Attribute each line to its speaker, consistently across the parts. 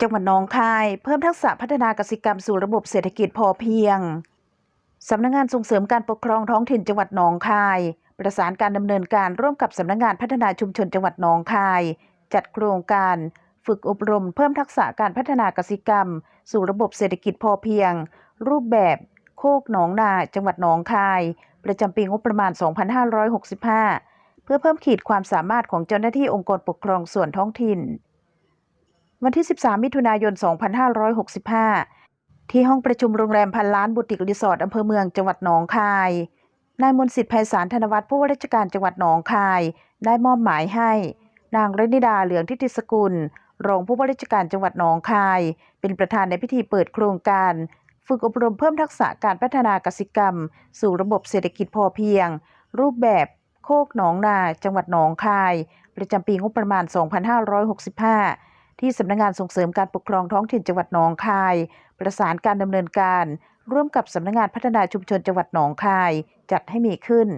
Speaker 1: จังหวัดหนองคาย เพิ่มทักษะพัฒนากสิกรรมสู่ระบบเศรษฐกิจพอเพียง สำนักงานส่งเสริมการปกครองท้องถิ่นจังหวัดหนองคาย ประสานการดำเนินการร่วมกับสำนักงานพัฒนาชุมชนจังหวัดหนองคาย จัดโครงการฝึกอบรมเพิ่มทักษะการพัฒนากสิกรรม สู่ระบบเศรษฐกิจพอเพียง รูปแบบโคกหนองนาจังหวัดหนองคาย ประจำปีงบประมาณ 2565 พื่อเพิ่มขีดความสามารถของเจ้าหน้าที่องค์กรปกครองส่วนท้องถิ่น วันที่ 13 มิถุนายน 2565 ที่ห้องประชุมโรงแรมพันล้านบุติกรีสอร์ทอำเภอเมืองจังหวัดหนองคาย นายมนสิทธิ์ไพศาลธนวัฒน์ผู้ว่าราชการจังหวัดหนองคาย ได้มอบหมายให้ นางรนิดาเหลืองทิติสกุล รองผู้ว่าราชการจังหวัดหนองคาย เป็นประธานในพิธีเปิดโครงการฝึกอบรมเพิ่มทักษะการพัฒนากสิกรรม สู่ระบบเศรษฐกิจพอเพียง รูปแบบ โคกหนองนา จังหวัดหนองคาย ประจำปีงบประมาณ 2565 ที่สำนักงานส่งเสริมการปกครองท้องถิ่นจังหวัดหนองคาย ประสานการดำเนินการ ร่วมกับสำนักงานพัฒนาชุมชนจังหวัดหนองคาย จัดให้มีขึ้น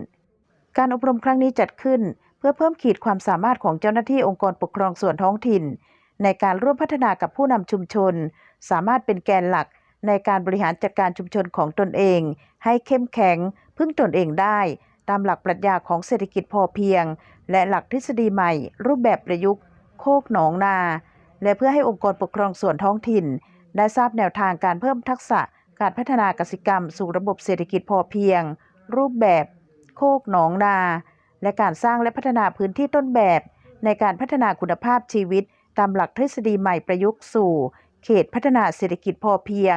Speaker 1: การอบรมครั้งนี้จัดขึ้น เพื่อเพิ่มขีดความสามารถของเจ้าหน้าที่องค์กรปกครองส่วนท้องถิ่น ในการร่วมพัฒนากับผู้นำชุมชน สามารถเป็นแกนหลักในการบริหารจัดการชุมชนของตนเอง ให้เข้มแข็งพึ่งตนเองได้ ตามหลักปรัชญาของเศรษฐกิจพอเพียง และหลักทฤษฎีใหม่ รูปแบบประยุกต์ โคกหนองนา และเพื่อให้องค์กรปกครองส่วนท้องถิ่น ได้ทราบแนวทางการเพิ่มทักษะการพัฒนากสิกรรม สู่ระบบเศรษฐกิจพอเพียง รูปแบบ โคกหนองนา และการสร้างและพัฒนาพื้นที่ต้นแบบ ในการพัฒนาคุณภาพชีวิต ตามหลักทฤษฎีใหม่ประยุกต์สู่ เขตพัฒนาเศรษฐกิจพอเพียง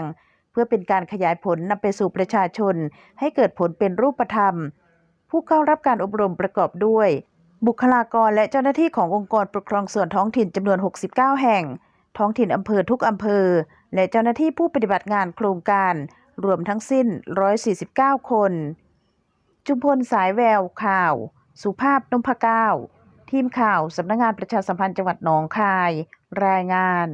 Speaker 1: เพื่อเป็นการขยายผลนำไปสู่ประชาชน ให้เกิดผลเป็นรูปธรรม ผู้เข้ารับการอบรมประกอบด้วย บุคลากรและเจ้าหน้าที่ขององค์กรปกครองส่วนท้องถิ่นจำนวน 69 แห่ง ท้องถิ่นอำเภอทุกอำเภอ และเจ้าหน้าที่ผู้ปฏิบัติงานโครงการ รวมทั้งสิ้น 149 คน จุมพลสายแววข่าว สุภาพนพก้าวทีมข่าวสำนักงานประชาสัมพันธ์จังหวัดหนองคาย รายงาน